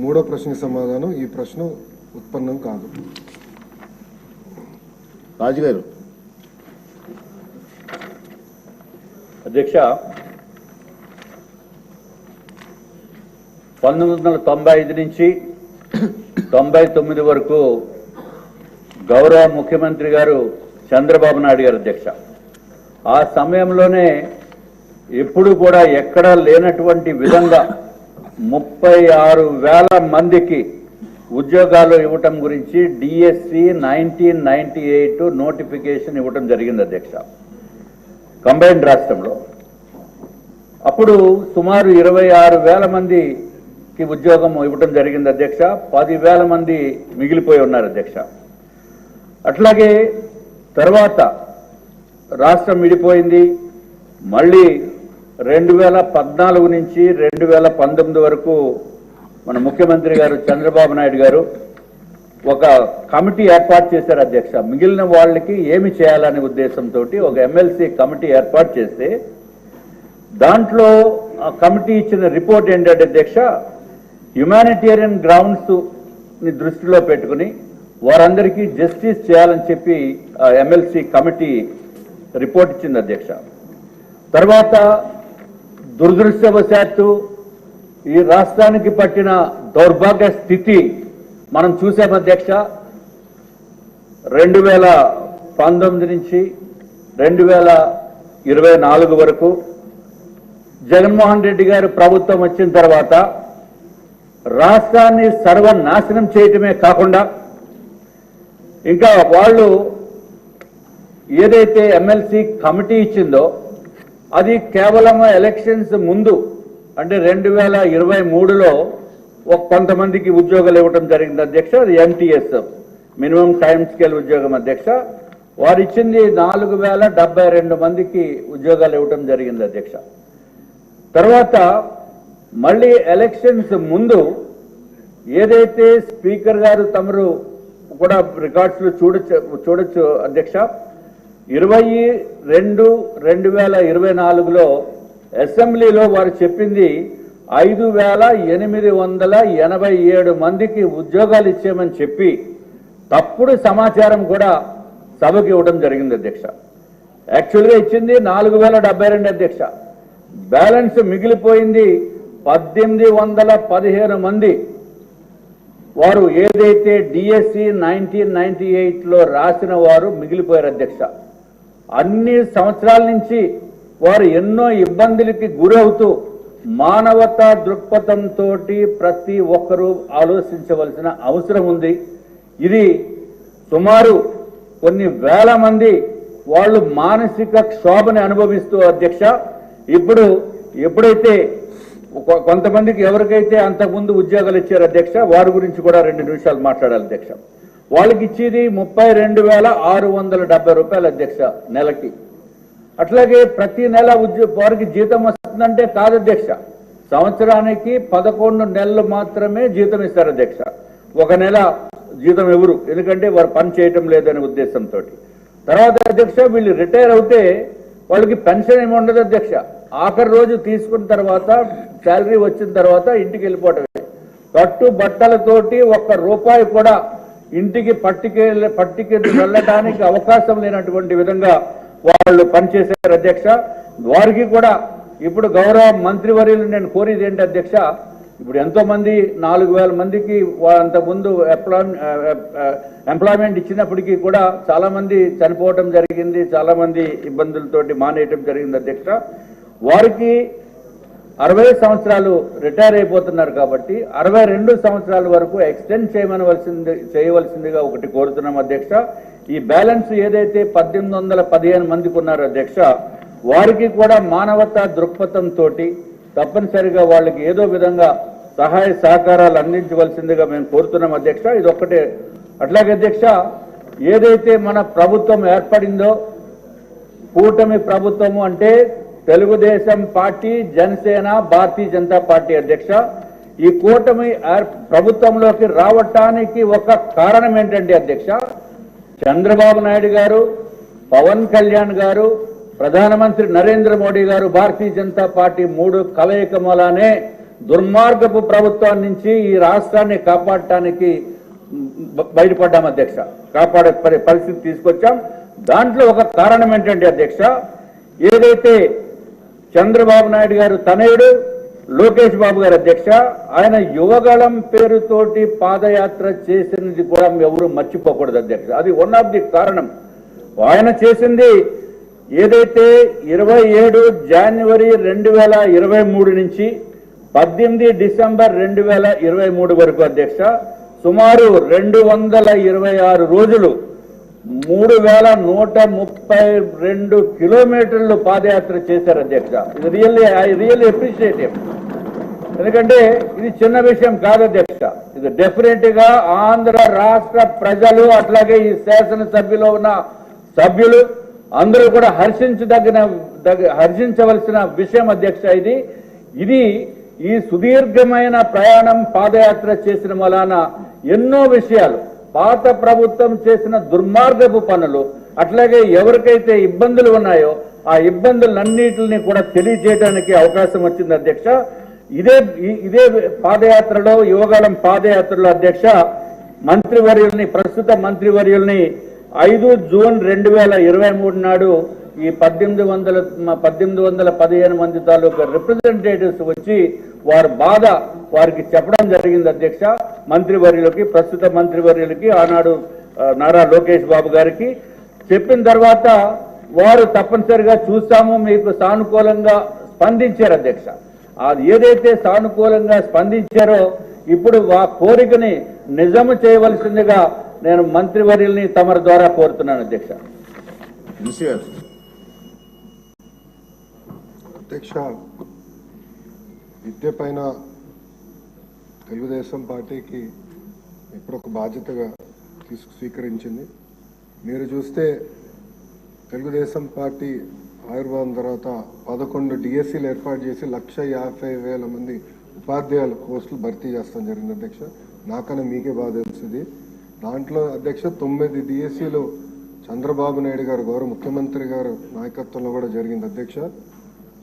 మూడో ప్రశ్నకి సమాధానం ఈ ప్రశ్న ఉత్పన్నం కాదు. రాజుగారు. అధ్యక్ష పంతొమ్మిది వందల తొంభై ఐదు నుంచి తొంభై తొమ్మిది వరకు గౌరవ ముఖ్యమంత్రి గారు చంద్రబాబు నాయుడు గారు అధ్యక్ష. ఆ సమయంలోనే ఎప్పుడు కూడా ఎక్కడా లేనటువంటి విధంగా ముప్పై ఆరు వేల మందికి ఉద్యోగాలు ఇవ్వటం గురించి DSC nineteen ninety eight notification ఇవ్వటం జరిగింది అధ్యక్ష. కంబైన్డ్ రాష్ట్రంలో. అప్పుడు సుమారు ఇరవై ఆరు వేల మందికి ఉద్యోగం ఇవ్వటం జరిగింది అధ్యక్ష. పదివేల మంది మిగిలిపోయి ఉన్నారు అధ్యక్ష. అట్లాగే తర్వాత రాష్ట్రం విడిపోయింది. మళ్ళీ రెండు వేల పద్నాలుగు నుంచి రెండు వేల పంతొమ్మిది వరకు మన ముఖ్యమంత్రి గారు చంద్రబాబు నాయుడు గారు ఒక కమిటీ ఏర్పాటు చేశారు అధ్యక్ష. మిగిలిన వాళ్ళకి ఏమి చేయాలనే ఉద్దేశంతో ఒక ఎమ్మెల్సీ కమిటీ ఏర్పాటు చేస్తే దాంట్లో ఆ కమిటీ ఇచ్చిన రిపోర్ట్ ఏంటంటే అధ్యక్ష హ్యుమానిటేరియన్ గ్రౌండ్స్ని దృష్టిలో పెట్టుకుని వారందరికీ జస్టిస్ చేయాలని చెప్పి ఆ ఎమ్మెల్సీ కమిటీ రిపోర్ట్ ఇచ్చింది అధ్యక్ష. తర్వాత దురదృష్టవశాత్తు ఈ రాష్ట్రానికి పట్టిన దౌర్భాగ్య స్థితి మనం చూసాం అధ్యక్ష. రెండు వేల పంతొమ్మిది నుంచి రెండు వేల ఇరవై నాలుగు వరకు జగన్మోహన్ రెడ్డి గారు ప్రభుత్వం వచ్చిన తర్వాత రాష్ట్రాన్ని సర్వనాశనం చేయటమే కాకుండా ఇంకా వాళ్ళు ఏదైతే ఎమ్మెల్సీ కమిటీ ఇచ్చిందో అది కేవలం ఎలక్షన్స్ ముందు అంటే రెండు వేల ఇరవై మూడులో ఒక కొంతమందికి ఉద్యోగాలు ఇవ్వడం జరిగింది అధ్యక్ష అది ఎంటీఎస్ మినిమం టైం స్కేల్ ఉద్యోగం అధ్యక్ష. వారు ఇచ్చింది నాలుగు వేల డెబ్బై రెండు మందికి ఉద్యోగాలు ఇవ్వడం జరిగింది అధ్యక్ష. తర్వాత మళ్ళీ ఎలక్షన్స్ ముందు ఏదైతే స్పీకర్ గారు తమరు కూడా రికార్డ్స్లో చూడచ్చు చూడొచ్చు చూడొచ్చు అధ్యక్ష ఇరవై రెండు రెండు వేల ఇరవై నాలుగులో అసెంబ్లీలో వారు చెప్పింది ఐదు వేల ఎనిమిది వందల ఎనభై ఏడు మందికి ఉద్యోగాలు ఇచ్చామని చెప్పి తప్పుడు సమాచారం కూడా సభకి ఇవ్వడం జరిగింది అధ్యక్ష. యాక్చువల్గా ఇచ్చింది నాలుగు వేల డెబ్బై రెండు అధ్యక్ష. బ్యాలెన్స్ మిగిలిపోయింది పద్దెనిమిది వందల పదిహేను మంది. వారు ఏదైతే డిఎస్సి నైన్టీన్ నైన్టీ ఎయిట్లో రాసిన వారు మిగిలిపోయారు అధ్యక్ష. అన్ని సంవత్సరాల నుంచి వారు ఎన్నో ఇబ్బందులకి గురవుతూ మానవతా దృక్పథంతో ప్రతి ఒక్కరూ ఆలోచించవలసిన అవసరం ఉంది. ఇది సుమారు కొన్ని వేల మంది వాళ్ళు మానసిక క్షోభని అనుభవిస్తూ అధ్యక్ష ఇప్పుడు ఎప్పుడైతే కొంతమందికి ఎవరికైతే అంతకుముందు ఉద్యోగాలు ఇచ్చారు అధ్యక్ష వారి గురించి కూడా రెండు నిమిషాలు మాట్లాడాలి అధ్యక్ష. వాళ్ళకి ఇచ్చేది ముప్పై రెండు వేల ఆరు వందల డెబ్బై రూపాయలు అధ్యక్ష నెలకి. అట్లాగే ప్రతి నెల ఉద్యోగ వారికి జీతం వస్తుందంటే కాదు అధ్యక్ష. సంవత్సరానికి పదకొండు నెలలు మాత్రమే జీతం ఇస్తారు అధ్యక్ష. ఒక నెల జీతం ఎవరు? ఎందుకంటే వారు పని చేయటం లేదనే ఉద్దేశంతో తర్వాత అధ్యక్ష వీళ్ళు రిటైర్ అవుతే వాళ్ళకి పెన్షన్ ఏమి ఉండదు అధ్యక్ష. ఆఖరి రోజు తీసుకున్న తర్వాత శాలరీ వచ్చిన తర్వాత ఇంటికి వెళ్ళిపోవటమే. కట్టు బట్టలతోటి ఒక్క రూపాయి కూడా ఇంటికి పట్టికే పట్టుకెళ్ళి వెళ్ళడానికి అవకాశం లేనటువంటి విధంగా వాళ్ళు పనిచేశారు అధ్యక్ష. వారికి కూడా ఇప్పుడు గౌరవ మంత్రివర్యులు నేను కోరేది ఏంటి అధ్యక్ష ఇప్పుడు ఎంతో మంది నాలుగు వేల మందికి అంత ముందు ఎంప్లాయ్మెంట్ ఇచ్చినప్పటికీ కూడా చాలామంది చనిపోవటం జరిగింది చాలామంది ఇబ్బందులతోటి మానేయటం జరిగింది అధ్యక్ష. వారికి అరవై సంవత్సరాలు రిటైర్ అయిపోతున్నారు కాబట్టి అరవై రెండు సంవత్సరాల వరకు ఎక్స్టెండ్ చేయమనవలసింది చేయవలసిందిగా ఒకటి కోరుతున్నాం అధ్యక్ష. ఈ బ్యాలెన్స్ ఏదైతే పద్దెనిమిది వందల పదిహేను మందికి ఉన్నారో అధ్యక్ష వారికి కూడా మానవతా దృక్పథంతో తప్పనిసరిగా వాళ్ళకి ఏదో విధంగా సహాయ సహకారాలు అందించవలసిందిగా మేము కోరుతున్నాం అధ్యక్ష. ఇది ఒక్కటే అట్లాగే అధ్యక్ష ఏదైతే మన ప్రభుత్వం ఏర్పడిందో కూటమి ప్రభుత్వము అంటే తెలుగుదేశం పార్టీ జనసేన భారతీయ జనతా పార్టీ అధ్యక్ష ఈ కూటమి ప్రభుత్వంలోకి రావటానికి ఒక కారణం ఏంటంటే అధ్యక్ష? చంద్రబాబు నాయుడు గారు పవన్ కళ్యాణ్ గారు ప్రధానమంత్రి నరేంద్ర మోడీ గారు భారతీయ జనతా పార్టీ మూడు కలయిక మూలానే దుర్మార్గపు ప్రభుత్వం నుంచి ఈ రాష్ట్రాన్ని కాపాడటానికి బయటపడ్డాం అధ్యక్ష. కాపాడే పరి- పరిస్థితి తీసుకొచ్చాం. దాంట్లో ఒక కారణం ఏంటంటే అధ్యక్ష? ఏదైతే చంద్రబాబు నాయుడు గారు తనయుడు లోకేష్ బాబు గారు అధ్యక్ష. ఆయన యువగళం పేరుతోటి పాదయాత్ర చేసినది కూడా ఎవరు మర్చిపోకూడదు అధ్యక్ష. అది వన్ ఆఫ్ ది కారణం. ఆయన చేసింది ఏదైతే ఇరవై ఏడు జనవరి రెండు వేల ఇరవై మూడు నుంచి పద్దెనిమిది డిసెంబర్ రెండు వేల ఇరవై మూడు వరకు అధ్యక్ష. సుమారు రెండు వందల ఇరవై ఆరు రోజులు మూడు వేల నూట ముప్పై రెండు కిలోమీటర్లు పాదయాత్ర చేశారు అధ్యక్ష. ఇది రియల్లీ ఐ రియల్లీ అప్రిషియేట్ ఎందుకంటే ఇది చిన్న విషయం కాదు అధ్యక్ష. ఇది డెఫినెట్గా ఆంధ్ర రాష్ట్ర ప్రజలు అట్లాగే ఈ శాసనసభ్యులో ఉన్న సభ్యులు అందరూ కూడా హర్షించదగిన హర్షించవలసిన విషయం అధ్యక్ష ఇది. ఇది ఈ సుదీర్ఘమైన ప్రయాణం పాదయాత్ర చేసిన వలన ఎన్నో విషయాలు పాత ప్రభుత్వం చేసిన దుర్మార్గపు పనులు అట్లాగే ఎవరికైతే ఇబ్బందులు ఉన్నాయో ఆ ఇబ్బందులన్నిటిని కూడా తెలియజేయడానికి అవకాశం వచ్చింది అధ్యక్ష. ఇదే ఇదే పాదయాత్రలో యువగాలం పాదయాత్రలో అధ్యక్ష మంత్రివర్యుల్ని ప్రస్తుత మంత్రివర్యుల్ని ఐదు జూన్ రెండు వేల ఇరవై మూడు నాడు ఈ పద్దెనిమిది వందల పద్దెనిమిది వందల పదిహేను మంది తాలూకా రిప్రజెంటేటివ్స్ వచ్చి వారి బాధ వారికి చెప్పడం జరిగింది అధ్యక్ష. మంత్రివర్యులకి ప్రస్తుత మంత్రివర్యులకి ఆనాడు నారా లోకేష్ బాబు గారికి. చెప్పిన తర్వాత వారు తప్పనిసరిగా చూస్తాము మీకు సానుకూలంగా స్పందించారు అధ్యక్ష. అది ఏదైతే సానుకూలంగా స్పందించారో ఇప్పుడు ఆ కోరికని నిజము చేయవలసిందిగా నేను మంత్రివర్యుల్ని తమరి ద్వారా కోరుతున్నాను అధ్యక్ష. అధ్యక్ష విద్య పైన తెలుగుదేశం పార్టీకి ఇప్పుడు ఒక బాధ్యతగా తీసుకు స్వీకరించింది. మీరు చూస్తే తెలుగుదేశం పార్టీ ఆవిర్భావం తర్వాత పదకొండు డిఎస్సీలు ఏర్పాటు చేసి లక్ష యాభై వేల మంది ఉపాధ్యాయుల పోస్టులు భర్తీ చేస్తాం జరిగింది అధ్యక్ష. నాకన్నా మీకే బాధ తెలుస్తుంది. దాంట్లో అధ్యక్ష తొమ్మిది డిఎస్సీలు చంద్రబాబు నాయుడు గారు గౌరవ ముఖ్యమంత్రి గారు నాయకత్వంలో కూడా జరిగింది అధ్యక్ష.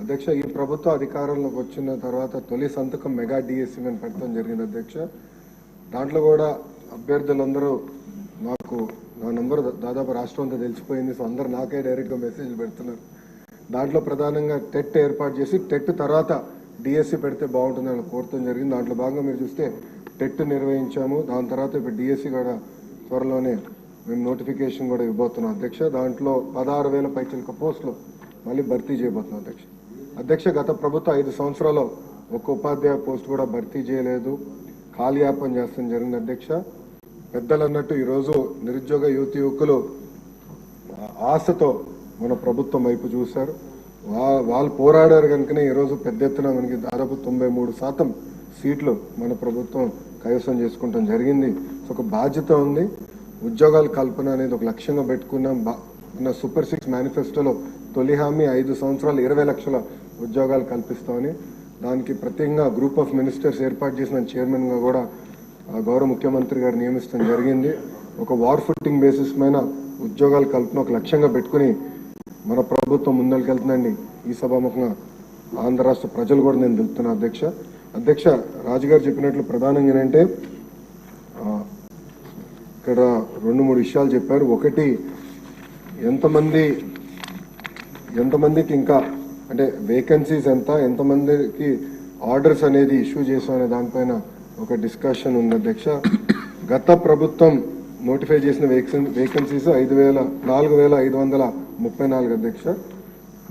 అధ్యక్ష ఈ ప్రభుత్వ అధికారంలోకి వచ్చిన తర్వాత తొలి సంతకం మెగా డిఎస్సి అని పెట్టడం జరిగింది అధ్యక్ష. దాంట్లో కూడా అభ్యర్థులందరూ నాకు నా నంబర్ దాదాపు రాష్ట్రం అంతా తెలిసిపోయింది సో అందరు నాకే డైరెక్ట్గా మెసేజ్లు పెడుతున్నారు. దాంట్లో ప్రధానంగా టెట్ ఏర్పాటు చేసి టెట్ తర్వాత డిఎస్సి పెడితే బాగుంటుందని కోరటం జరిగింది. దాంట్లో భాగంగా మీరు చూస్తే టెట్ నిర్వహించాము. దాని తర్వాత ఇప్పుడు డిఎస్సి కూడా త్వరలోనే మేము నోటిఫికేషన్ కూడా ఇవ్వబోతున్నాం అధ్యక్ష. దాంట్లో పదహారు వేల పైచలక పోస్టులు మళ్ళీ భర్తీ చేయబోతున్నాం అధ్యక్ష. అధ్యక్ష గత ప్రభుత్వం ఐదు సంవత్సరాలు ఒక ఉపాధ్యాయ పోస్ట్ కూడా భర్తీ చేయలేదు. కాలయాపన చేస్తాం జరిగింది అధ్యక్ష. పెద్దలు అన్నట్టు ఈరోజు నిరుద్యోగ యువతి యువకులు ఆశతో మన ప్రభుత్వం వైపు చూశారు. వాళ్ళు పోరాడారు కనుకనే ఈరోజు పెద్ద ఎత్తున మనకి దాదాపు తొంభై మూడు శాతం సీట్లు మన ప్రభుత్వం కైవసం చేసుకుంటాం జరిగింది. సో ఒక బాధ్యత ఉంది. ఉద్యోగాల కల్పన అనేది ఒక లక్ష్యంగా పెట్టుకున్నాం. బా- సూపర్ సిక్స్ మేనిఫెస్టోలో తొలి హామీ ఐదు సంవత్సరాలు ఇరవై లక్షల ఉద్యోగాలు కల్పిస్తామని దానికి ప్రత్యేకంగా గ్రూప్ ఆఫ్ మినిస్టర్స్ ఏర్పాటు చేసిన చైర్మన్గా కూడా ఆ గౌరవ ముఖ్యమంత్రి గారు నియమించడం జరిగింది. ఒక వార్ ఫుట్టింగ్ బేసిస్ పైన ఉద్యోగాలు కల్పన ఒక లక్ష్యంగా పెట్టుకుని మన ప్రభుత్వం ముందరికెళ్తుందండి. ఈ సభాముఖంగా ఆంధ్ర రాష్ట్ర ప్రజలు కూడా నేను తెలుపుతున్నా అధ్యక్ష. అధ్యక్ష రాజుగారు చెప్పినట్లు ప్రధానంగా ఏంటంటే ఇక్కడ రెండు మూడు విషయాలు చెప్పారు. ఒకటి ఎంతమంది ఎంతమందికి ఇంకా అంటే వేకెన్సీస్ ఎంత ఎంతమందికి ఆర్డర్స్ అనేది ఇష్యూ చేసాం అనే దానిపైన ఒక డిస్కషన్ ఉంది అధ్యక్ష. గత ప్రభుత్వం నోటిఫై చేసిన వేకెన్ వేకెన్సీస్ ఐదు వేల నాలుగు వేల ఐదు వందల ముప్పై నాలుగు అధ్యక్ష.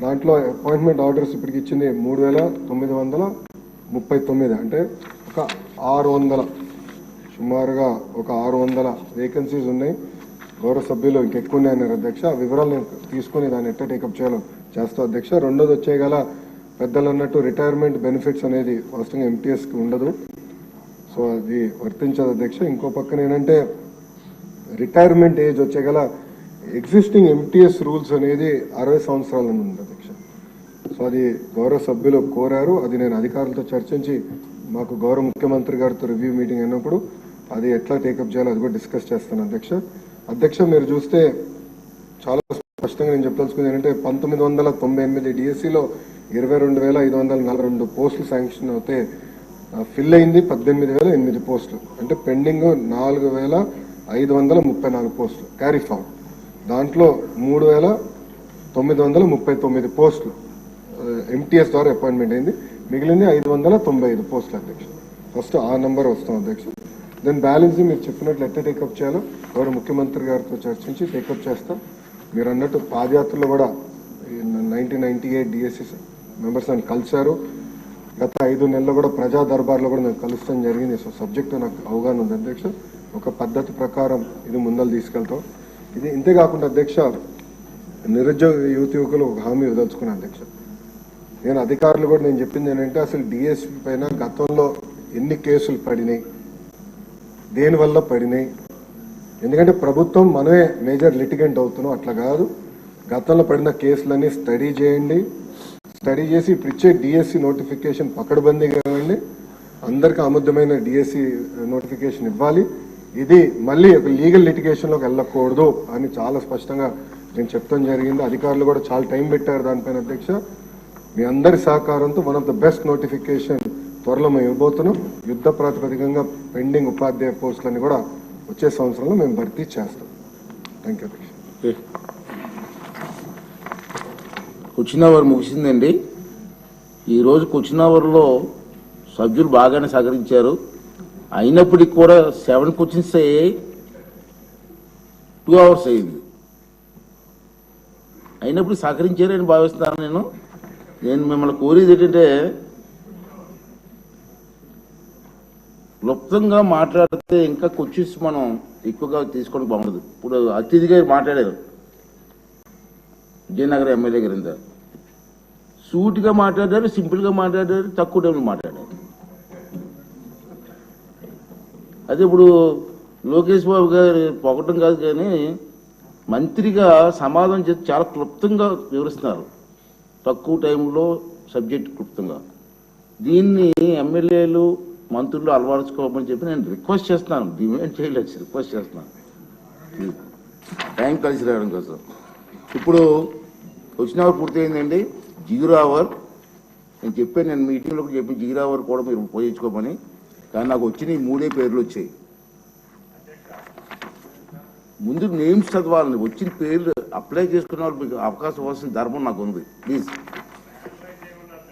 దాంట్లో అపాయింట్మెంట్ ఆర్డర్స్ ఇప్పటికి ఇచ్చింది మూడు వేల తొమ్మిది వందల ముప్పై తొమ్మిది. అంటే ఒక ఆరు వందల సుమారుగా ఒక ఆరు వందల వేకెన్సీస్ ఉన్నాయి. గౌరవ సభ్యులు ఇంకెక్కువ ఉన్నాయన్నారు అధ్యక్ష. వివరాలు నేను తీసుకొని దాన్ని ఎట్లా టేకప్ చేయాలో చేస్తాం అధ్యక్ష. రెండోది వచ్చే గల పెద్దలు అన్నట్టు రిటైర్మెంట్ బెనిఫిట్స్ అనేది వాస్తవంగా ఎంటీఎస్కి ఉండదు. సో అది వర్తించదు అధ్యక్ష. ఇంకో పక్కన ఏంటంటే రిటైర్మెంట్ ఏజ్ వచ్చే గల ఎగ్జిస్టింగ్ ఎంటీఎస్ రూల్స్ అనేది అరవై సంవత్సరాల నుండి ఉంది అధ్యక్ష. సో అది గౌరవ సభ్యులు కోరారు. అది నేను అధికారులతో చర్చించి మాకు గౌరవ ముఖ్యమంత్రి గారితో రివ్యూ మీటింగ్ అయినప్పుడు అది ఎట్లా టేకప్ చేయాలో అది కూడా డిస్కస్ చేస్తాను అధ్యక్ష. అధ్యక్ష మీరు చూస్తే స్పష్టంగా నేను చెప్పదలుచుకుంది ఏంటంటే పంతొమ్మిది వందల తొంభై ఎనిమిది డిఎస్సిలో ఇరవై రెండు వేల ఐదు వందల నలభై రెండు పోస్టులు శాంక్షన్ అవుతే ఫిల్ అయింది పద్దెనిమిది వేల ఎనిమిది పోస్టులు. అంటే పెండింగ్ నాలుగు వేల ఐదు వందల ముప్పై నాలుగు పోస్టులు. క్యారీ ఫామ్ దాంట్లో మూడు వేల తొమ్మిది వందల ముప్పై తొమ్మిది పోస్టులు. ఎంటీఎస్ ద్వారా అపాయింట్మెంట్ అయింది. మిగిలింది ఐదు వందల తొంభై ఐదు పోస్టులు అధ్యక్ష ఫస్ట్ ఆ నెంబర్ వస్తాం అధ్యక్ష దెన్ బ్యాలెన్స్ మీరు చెప్పినట్లు ఎట్లా టేకప్ చేయాలో ఎవరు ముఖ్యమంత్రి గారితో చర్చించి టేకప్ చేస్తాం. మీరు అన్నట్టు పాదయాత్రలో కూడా nineteen ninety eight DSC members నన్ను కలిశారు. గత ఐదు నెలల్లో కూడా ప్రజా దర్బార్లో కూడా నేను కలుస్తాం జరిగింది. సో సబ్జెక్ట్ నాకు అవగాహన ఉంది అధ్యక్ష. ఒక పద్ధతి ప్రకారం ఇది ముందలు తీసుకెళ్తాం. ఇది ఇంతే కాకుండా అధ్యక్ష నిరుద్యోగ యువత యువకులు ఒక హామీ వదలుచుకున్నాను అధ్యక్ష. నేను అధికారులు కూడా నేను చెప్పింది ఏంటంటే అసలు డిఎస్పీ పైన గతంలో ఎన్ని కేసులు పడినాయి? దేనివల్ల పడినాయి? ఎందుకంటే ప్రభుత్వం మనమే మేజర్ లిటిగెంట్ అవుతున్నాం అట్లా కాదు. గతంలో పడిన కేసులన్నీ స్టడీ చేయండి. స్టడీ చేసి ఇప్పుడు ఇచ్చే డిఎస్సి నోటిఫికేషన్ పకడ్బందీగా ఇవ్వండి అందరికీ ఆముద్యమైన డిఎస్సి నోటిఫికేషన్ ఇవ్వాలి. ఇది మళ్ళీ ఒక లీగల్ లిటిగేషన్లోకి వెళ్ళకూడదు అని చాలా స్పష్టంగా నేను చెప్తాం జరిగింది. అధికారులు కూడా చాలా టైం పెట్టారు దానిపైన అధ్యక్ష. మీ అందరి సహకారంతో one of the best notification త్వరలో మేము ఇవ్వబోతున్నాం. యుద్ధ ప్రాతిపదికంగా పెండింగ్ ఉపాధ్యాయ పోస్టులన్నీ కూడా వచ్చే సంవత్సరంలో మేము భర్తీ చేస్తాం. థ్యాంక్ యూ అధ్యక్ష. క్వశ్చన్ అవర్ ముగిసిందండి. ఈరోజు క్వశ్చన్ అవర్లో సభ్యులు బాగానే సహకరించారు. అయినప్పటికి కూడా సెవెన్ క్వశ్చన్స్ అయ్యాయి టూ అవర్స్ అయింది. అయినప్పుడు సహకరించారని భావిస్తున్నాను నేను. నేను మిమ్మల్ని కోరేది ఏంటంటే క్లుప్తంగా మాట్లాడితే ఇంకా క్వశ్చన్స్ మనం ఎక్కువగా తీసుకోవడం బాగుండదు. ఇప్పుడు అతిథిగా మాట్లాడారు. విజయనగరం ఎమ్మెల్యే గారింద సూటిగా మాట్లాడారు సింపుల్గా మాట్లాడారు తక్కువ టైంలో మాట్లాడారు. అదే ఇప్పుడు లోకేష్ బాబు గారు పొగటం కాదు కానీ మంత్రిగా సమాధానం చేసి చాలా క్లుప్తంగా వివరిస్తున్నారు. తక్కువ టైంలో సబ్జెక్ట్ క్లుప్తంగా. దీన్ని ఎమ్మెల్యేలు మంత్రులు అలవరుచుకోమని చెప్పి నేను రిక్వెస్ట్ చేస్తున్నాను. డిమాండ్ చేయలేదు రిక్వెస్ట్ చేస్తున్నాను. Hmm. టైం కలిసి రావడం కోసం. ఇప్పుడు వచ్చిన అవర్ పూర్తయిందండి జీరో అవర్. నేను చెప్పాను నేను మీటింగ్లో కూడా చెప్పి జీరో అవర్ కూడా మీరు ఉపయోగించుకోమని. కానీ నాకు వచ్చిన మూడే పేర్లు వచ్చాయి. ముందు నేమ్స్ చదవాలని వచ్చిన పేర్లు అప్లై చేసుకున్న వాళ్ళు మీకు అవకాశం వస్తుంది ధర్మం నాకు ఉంది. ప్లీజ్